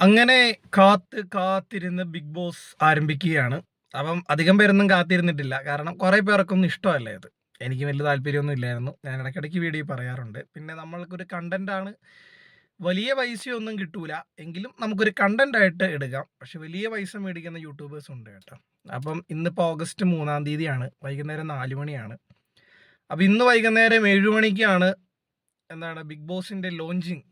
അങ്ങനെ കാത്ത് കാത്തിരുന്ന് ബിഗ് ബോസ് ആരംഭിക്കുകയാണ്. അപ്പം അധികം പേരൊന്നും കാത്തിരുന്നിട്ടില്ല. കാരണം കുറേ പേർക്കൊന്നും ഇഷ്ടമല്ല ഇത് എനിക്ക് വലിയ താല്പര്യമൊന്നും ഇല്ലായിരുന്നു. ഞാൻ ഇടയ്ക്കിടയ്ക്ക് വീഡിയോ പറയാറുണ്ട്. പിന്നെ നമ്മൾക്കൊരു കണ്ടന്റ് ആണ് വലിയ പൈസയൊന്നും കിട്ടൂല. എങ്കിലും നമുക്കൊരു കണ്ടന്റ് ആയിട്ട് എടുക്കാം. പക്ഷെ വലിയ പൈസ മേടിക്കുന്ന യൂട്യൂബേഴ്സ് ഉണ്ട് കേട്ടോ. അപ്പം ഇന്നിപ്പോൾ ഓഗസ്റ്റ് മൂന്നാം തീയതിയാണ്. വൈകുന്നേരം നാല് മണിയാണ്. അപ്പം ഇന്ന് വൈകുന്നേരം ഏഴ് മണിക്കാണ് എന്താണ് ബിഗ് ബോസിന്റെ ലോഞ്ചിങ്.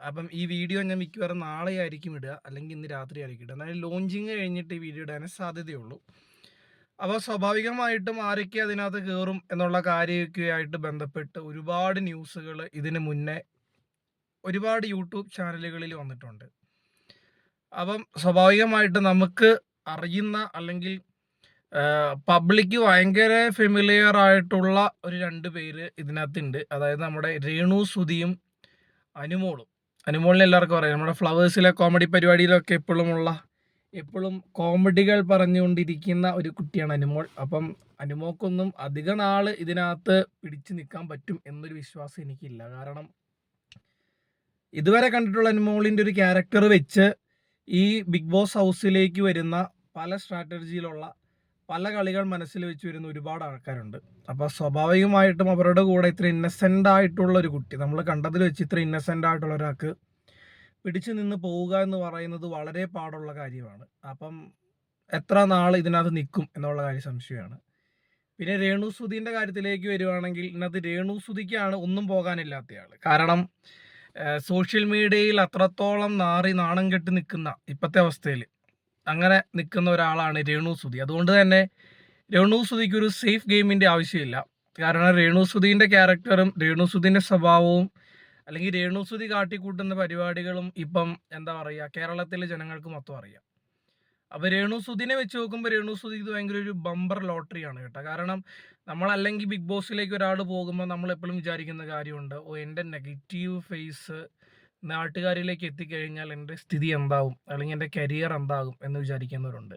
അപ്പം ഈ വീഡിയോ ഞാൻ മിക്കവാറും നാളെ ആയിരിക്കും ഇടുക അല്ലെങ്കിൽ ഇന്ന് രാത്രി ആയിരിക്കും ഇടുക. എന്നാലും ലോഞ്ചിങ് കഴിഞ്ഞിട്ട് ഈ വീഡിയോ ഇടാനേ സാധ്യതയുള്ളൂ. അപ്പോൾ സ്വാഭാവികമായിട്ടും ആരൊക്കെ അതിനകത്ത് കയറും എന്നുള്ള കാര്യമൊക്കെ ആയിട്ട് ബന്ധപ്പെട്ട് ഒരുപാട് ന്യൂസുകൾ ഇതിന് മുന്നേ ഒരുപാട് യൂട്യൂബ് ചാനലുകളിൽ വന്നിട്ടുണ്ട്. അപ്പം സ്വാഭാവികമായിട്ട് നമുക്ക് അറിയുന്ന അല്ലെങ്കിൽ പബ്ലിക് ഭയങ്കര ഫെമിലിയർ ആയിട്ടുള്ള ഒരു രണ്ട് പേര് ഇതിനകത്തുണ്ട്. അതായത് നമ്മുടെ രേണു സുധിയും അനുമോളും. അനുമോളിനെ എല്ലാവർക്കും അറിയാം. നമ്മുടെ ഫ്ലവേഴ്സിലെ കോമഡി പരിപാടിയിലൊക്കെ എപ്പോഴും ഉള്ള എപ്പോഴും കോമഡികൾ പറഞ്ഞുകൊണ്ടിരിക്കുന്ന ഒരു കുട്ടിയാണ് അനുമോൾ. അപ്പം അനുമോക്കൊന്നും അധിക നാൾ ഇതിനകത്ത് പിടിച്ചു നിൽക്കാൻ പറ്റും എന്നൊരു വിശ്വാസം എനിക്കില്ല. കാരണം ഇതുവരെ കണ്ടിട്ടുള്ള അനുമോളിന്റെ ഒരു ക്യാരക്ടർ വെച്ച് ഈ ബിഗ് ബോസ് ഹൗസിലേക്ക് വരുന്ന പല സ്ട്രാറ്റജിയിലുള്ള പല കളികൾ മനസ്സിൽ വെച്ച് വരുന്ന ഒരുപാട് ആൾക്കാരുണ്ട്. അപ്പോൾ സ്വാഭാവികമായിട്ടും അവരുടെ കൂടെ ഇത്ര ഇന്നസെന്റ് ആയിട്ടുള്ള ഒരു കുട്ടി നമ്മൾ കണ്ടതിൽ വെച്ച് ഇത്ര ഇന്നസെന്റ് ആയിട്ടുള്ള ഒരാൾക്ക് പിടിച്ചു നിന്ന് പോവുക എന്ന് പറയുന്നത് വളരെ പാടുള്ള കാര്യമാണ്. അപ്പം എത്ര നാൾ ഇതിനകത്ത് നിൽക്കും എന്നുള്ള കാര്യം സംശയമാണ്. പിന്നെ രേണു സുധീന്റെ കാര്യത്തിലേക്ക് വരുവാണെങ്കിൽ ഇതിനകത്ത് രേണു സുധിക്കാണ് ഒന്നും പോകാനില്ലാത്തയാൾ കാരണം സോഷ്യൽ മീഡിയയിൽ അത്രത്തോളം നാറി നാണം കെട്ടി നിൽക്കുന്ന ഇപ്പോഴത്തെ അവസ്ഥയിൽ അങ്ങനെ നിൽക്കുന്ന ഒരാളാണ് രേണു സുധി. അതുകൊണ്ട് തന്നെ രേണു സുധിക്ക് ഒരു സേഫ് ഗെയിമിന്റെ ആവശ്യമില്ല. കാരണം രേണു സുധീന്റെ ക്യാരക്ടറും രേണു സുധീന്റെ സ്വഭാവവും അല്ലെങ്കിൽ രേണു സുധി കാട്ടിക്കൂട്ടുന്ന പരിപാടികളും ഇപ്പം എന്താ പറയുക കേരളത്തിലെ ജനങ്ങൾക്ക് മൊത്തം അറിയാം. അപ്പോൾ രേണു സുധിനെ വെച്ച് നോക്കുമ്പോൾ രേണു സുധി ഇത് ഭയങ്കര ഒരു ബമ്പർ ലോട്ടറിയാണ് കേട്ടോ. കാരണം നമ്മളല്ലെങ്കിൽ ബിഗ് ബോസിലേക്ക് ഒരാൾ പോകുമ്പോൾ നമ്മൾ എപ്പോഴും വിചാരിക്കുന്ന കാര്യമുണ്ട് ഓ എന്റെ നെഗറ്റീവ് ഫേസ് നാട്ടുകാരിലേക്ക് എത്തിക്കഴിഞ്ഞാൽ എന്റെ സ്ഥിതി എന്താകും അല്ലെങ്കിൽ എന്റെ കരിയർ എന്താകും? എന്ന് വിചാരിക്കുന്നവരുണ്ട്.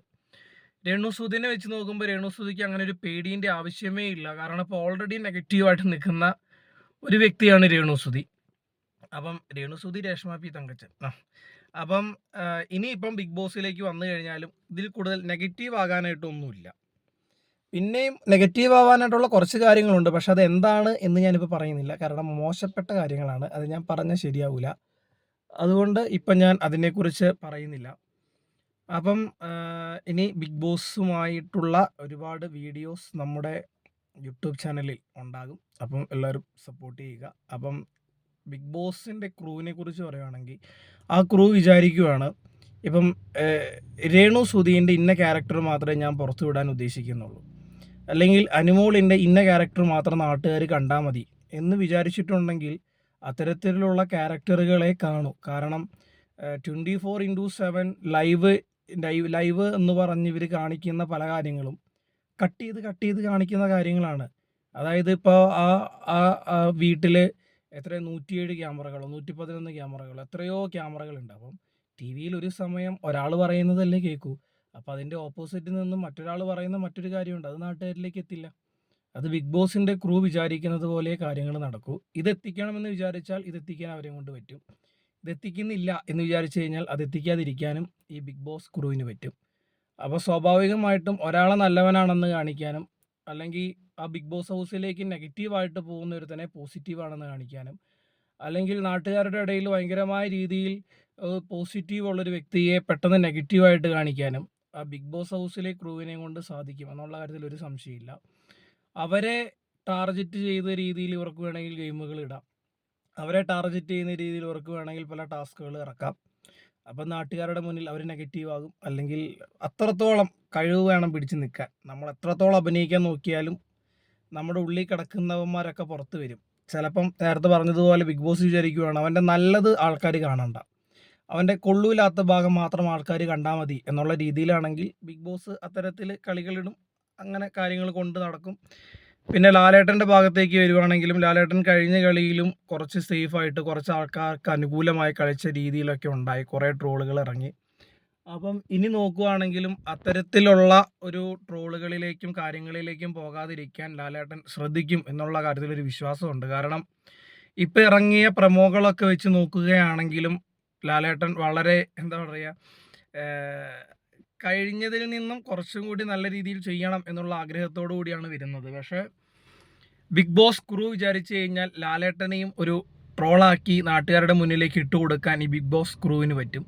രേണുസൂദിനെ വെച്ച് നോക്കുമ്പോൾ രേണുസൂദിക്ക് അങ്ങനെ ഒരു പേടിന്റെ ആവശ്യമേ ഇല്ല. കാരണം ഇപ്പോൾ ഓൾറെഡി നെഗറ്റീവായിട്ട് നിൽക്കുന്ന ഒരു വ്യക്തിയാണ് രേണുസുതി അപ്പം രേണുസുതി രേഷ്മ പി തങ്കച്ചൻ. അപ്പം ഇനിയിപ്പം ബിഗ് ബോസിലേക്ക് വന്നു കഴിഞ്ഞാലും ഇതിൽ കൂടുതൽ നെഗറ്റീവ് ആകാനായിട്ടൊന്നുമില്ല. പിന്നെയും നെഗറ്റീവ് ആവാനായിട്ടുള്ള കുറച്ച് കാര്യങ്ങളുണ്ട്. പക്ഷെ അത് എന്താണ് എന്ന് ഞാനിപ്പോൾ പറയുന്നില്ല. കാരണം മോശപ്പെട്ട കാര്യങ്ങളാണ്. അത് ഞാൻ പറഞ്ഞാൽ ശരിയാവില്ല അതുകൊണ്ട് ഇപ്പം ഞാൻ അതിനെക്കുറിച്ച് പറയുന്നില്ല. അപ്പം ഇനി ബിഗ് ബോസുമായിട്ടുള്ള ഒരുപാട് വീഡിയോസ് നമ്മുടെ യൂട്യൂബ് ചാനലിൽ ഉണ്ടാകും. അപ്പം എല്ലാവരും സപ്പോർട്ട് ചെയ്യുക. അപ്പം ബിഗ് ബോസിന്റെ ക്രൂവിനെ കുറിച്ച് പറയുകയാണെങ്കിൽ ആ ക്രൂ വിചാരിക്കുവാണ് ഇപ്പം രേണു സുധീന്റെ ഇന്ന ക്യാരക്ടർ മാത്രമേ ഞാൻ പുറത്തു വിടാൻ ഉദ്ദേശിക്കുന്നുള്ളൂ. അല്ലെങ്കിൽ അനുമോളിന്റെ ഇന്ന ക്യാരക്ടർ മാത്രം നാട്ടുകാർ കണ്ടാൽ മതി എന്ന് വിചാരിച്ചിട്ടുണ്ടെങ്കിൽ അത്തരത്തിലുള്ള ക്യാരക്ടറുകളെ കാണൂ. കാരണം twenty four into seven live live live എന്ന് പറഞ്ഞ് ഇവർ കാണിക്കുന്ന പല കാര്യങ്ങളും കട്ട് ചെയ്ത് കട്ട് ചെയ്ത് കാണിക്കുന്ന കാര്യങ്ങളാണ്. അതായത് ഇപ്പോൾ ആ ആ വീട്ടിൽ എത്ര നൂറ്റിയേഴ് ക്യാമറകളോ നൂറ്റി പതിനൊന്ന് ക്യാമറകളോ എത്രയോ ക്യാമറകളുണ്ട്. അപ്പം ടി വിയിൽ ഒരു സമയം ഒരാൾ പറയുന്നതല്ലേ കേൾക്കൂ അപ്പോൾ അതിന്റെ ഓപ്പോസിറ്റിൽ നിന്നും മറ്റൊരാൾ പറയുന്ന മറ്റൊരു കാര്യമുണ്ട്. അത് നാട്ടുകാരിലേക്ക് എത്തില്ല. അത് ബിഗ് ബോസിന്റെ ക്രൂ വിചാരിക്കുന്നത് പോലെ കാര്യങ്ങൾ നടക്കൂ. ഇതെത്തിക്കണമെന്ന് വിചാരിച്ചാൽ ഇതെത്തിക്കാൻ അവരെ കൊണ്ട് പറ്റും. ഇതെത്തിക്കുന്നില്ല എന്ന് വിചാരിച്ചു കഴിഞ്ഞാൽ അത് എത്തിക്കാതിരിക്കാനും ഈ ബിഗ് ബോസ് ക്രൂവിന് പറ്റും. അപ്പോൾ സ്വാഭാവികമായിട്ടും ഒരാളെ നല്ലവനാണെന്ന് കാണിക്കാനും അല്ലെങ്കിൽ ആ ബിഗ് ബോസ് ഹൗസിലേക്ക് നെഗറ്റീവായിട്ട് പോകുന്ന ഒരു തന്നെ പോസിറ്റീവാണെന്ന് കാണിക്കാനും അല്ലെങ്കിൽ നാട്ടുകാരുടെ ഇടയിൽ ഭയങ്കരമായ രീതിയിൽ പോസിറ്റീവ് ഉള്ളൊരു വ്യക്തിയെ പെട്ടെന്ന് നെഗറ്റീവായിട്ട് കാണിക്കാനും ആ ബിഗ് ബോസ് ഹൗസിലെ ക്രൂവിനെ കൊണ്ട് സാധിക്കും എന്നുള്ള കാര്യത്തിൽ ഒരു സംശയമില്ല. അവരെ ടാർഗറ്റ് ചെയ്ത രീതിയിൽ ഇവർക്ക് വേണമെങ്കിൽ ഗെയിമുകൾ ഇടാം. അവരെ ടാർഗറ്റ് ചെയ്യുന്ന രീതിയിൽ ഇവർക്ക് വേണമെങ്കിൽ പല ടാസ്കുകൾ ഇറക്കാം. അപ്പം നാട്ടുകാരുടെ മുന്നിൽ അവർ നെഗറ്റീവ് ആകും. അല്ലെങ്കിൽ അത്രത്തോളം കഴിവ് വേണം പിടിച്ചു നിൽക്കാൻ. നമ്മൾ എത്രത്തോളം അഭിനയിക്കാൻ നോക്കിയാലും നമ്മുടെ ഉള്ളിൽ കിടക്കുന്നവന്മാരൊക്കെ പുറത്ത് വരും. ചിലപ്പം നേരത്തെ പറഞ്ഞതുപോലെ ബിഗ് ബോസ് വിചാരിക്കുകയാണ് അവന്റെ നല്ലത് ആൾക്കാർ കാണണ്ട. അവന്റെ കൊള്ളൂലാത്ത ഭാഗം മാത്രം ആൾക്കാർ കണ്ടാൽ മതി എന്നുള്ള രീതിയിലാണെങ്കിൽ ബിഗ് ബോസ് അത്തരത്തിൽ കളികളിടും. അങ്ങനെ കാര്യങ്ങൾ കൊണ്ട് നടക്കും. പിന്നെ ലാലേട്ടന്റെ ഭാഗത്തേക്ക് വരുവാണെങ്കിലും ലാലേട്ടൻ കഴിഞ്ഞ കളിയിലും കുറച്ച് സേഫായിട്ട് കുറച്ച് ആൾക്കാർക്ക് അനുകൂലമായി കളിച്ച രീതിയിലൊക്കെ ഉണ്ടായി. കുറേ ട്രോളുകൾ ഇറങ്ങി. അപ്പം ഇനി നോക്കുവാണെങ്കിലും അത്തരത്തിലുള്ള ഒരു ട്രോളുകളിലേക്കും കാര്യങ്ങളിലേക്കും പോകാതിരിക്കാൻ ലാലേട്ടൻ ശ്രദ്ധിക്കും എന്നുള്ള കാര്യത്തിൽ ഒരു വിശ്വാസമുണ്ട്. കാരണം ഇപ്പം ഇറങ്ങിയ പ്രമോകളൊക്കെ വെച്ച് നോക്കുകയാണെങ്കിലും ലാലേട്ടൻ വളരെ എന്താ പറയുക കഴിഞ്ഞതിൽ നിന്നും കുറച്ചും കൂടി നല്ല രീതിയിൽ ചെയ്യണം എന്നുള്ള ആഗ്രഹത്തോടു കൂടിയാണ് വരുന്നത്. പക്ഷേ ബിഗ് ബോസ് ക്രൂ വിചാരിച്ചു കഴിഞ്ഞാൽ ലാലേട്ടനെയും ഒരു ട്രോളാക്കി നാട്ടുകാരുടെ മുന്നിലേക്ക് ഇട്ടുകൊടുക്കാൻ ഈ ബിഗ് ബോസ് ക്രൂവിന് പറ്റും.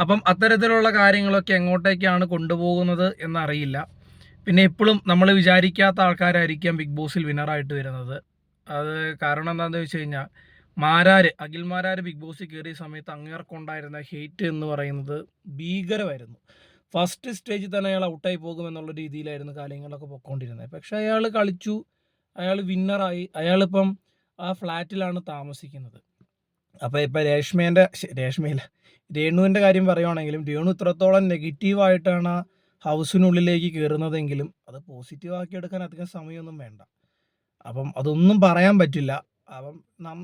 അപ്പം അത്തരത്തിലുള്ള കാര്യങ്ങളൊക്കെ എങ്ങോട്ടേക്കാണ് കൊണ്ടുപോകുന്നത് എന്നറിയില്ല. പിന്നെ എപ്പോഴും നമ്മൾ വിചാരിക്കാത്ത ആൾക്കാരായിരിക്കാം ബിഗ് ബോസിൽ വിന്നറായിട്ട് വരുന്നത്. അത് കാരണം എന്താണെന്ന് വെച്ച് കഴിഞ്ഞാൽ മാരാര് അഖിൽ മാരാര് ബിഗ് ബോസിൽ കയറിയ സമയത്ത് അങ്ങേർക്കുണ്ടായിരുന്ന ഹെയ്റ്റ് എന്ന് പറയുന്നത് ഭീകരമായിരുന്നു. ഫസ്റ്റ് സ്റ്റേജിൽ തന്നെ അയാൾ ഔട്ടായി പോകുമെന്നുള്ള രീതിയിലായിരുന്നു കാര്യങ്ങളൊക്കെ പൊയ്ക്കൊണ്ടിരുന്നത് പക്ഷേ അയാൾ കളിച്ചു. അയാൾ വിന്നറായി അയാളിപ്പം ആ ഫ്ലാറ്റിലാണ് താമസിക്കുന്നത്. അപ്പോൾ ഇപ്പോൾ രേഷ്മേന്റെ രേഷ്മയില്ല രേണുവിന്റെ കാര്യം പറയുവാണെങ്കിലും രേണു ഇത്രത്തോളം നെഗറ്റീവായിട്ടാണ് ഹൗസിനുള്ളിലേക്ക് കയറുന്നതെങ്കിലും അത് പോസിറ്റീവ് ആക്കി എടുക്കാൻ അധികം സമയമൊന്നും വേണ്ട. അപ്പം അതൊന്നും പറയാൻ പറ്റില്ല. അപ്പം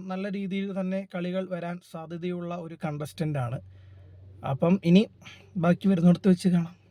നല്ല രീതിയിൽ തന്നെ കളികൾ വരാൻ സാധ്യതയുള്ള ഒരു കണ്ടസ്റ്റന്റ് ആണ്. അപ്പം ഇനി ബാക്കി വരുന്നിടത്ത് വെച്ച് കാണാം.